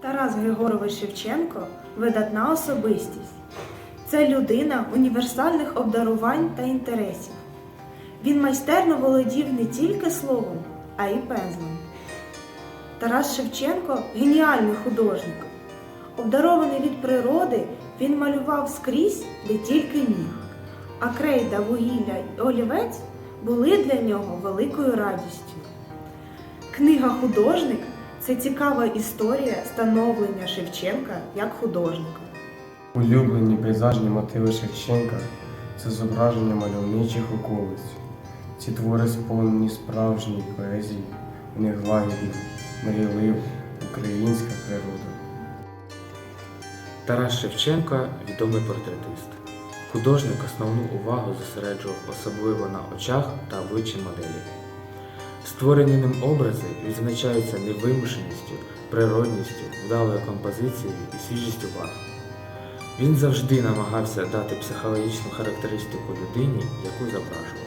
Тарас Григорович Шевченко видатна особистість. Це людина універсальних обдарувань та інтересів. Він майстерно володів не тільки словом, а й пензлем. Тарас Шевченко геніальний художник. Обдарований від природи, він малював скрізь, де тільки міг. А крейда, вугілля й олівець були для нього великою радістю. Книга Художник це цікава історія становлення Шевченка як художника. Улюблені пейзажні мотиви Шевченка це зображення мальовничих околиць. Ці твори сповнені справжньої поезії, в них лагідна, мрійлива українська природа. Тарас Шевченко відомий портретист. Художник основну увагу зосереджував особливо на очах та обличчі моделі. Створені ним образи відзначаються невимушеністю, природністю, вдалою композицією і свіжістю барв. Він завжди намагався дати психологічну характеристику людині, яку зображував.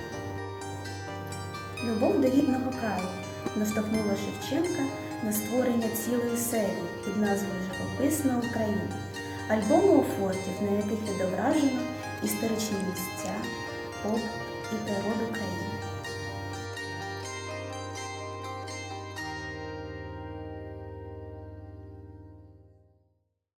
Любов до рідного краю наштовхнула Шевченка на створення цілої серії під назвою Живописна Україна, альбому фотів, на яких відображено історичні місця, побут і природу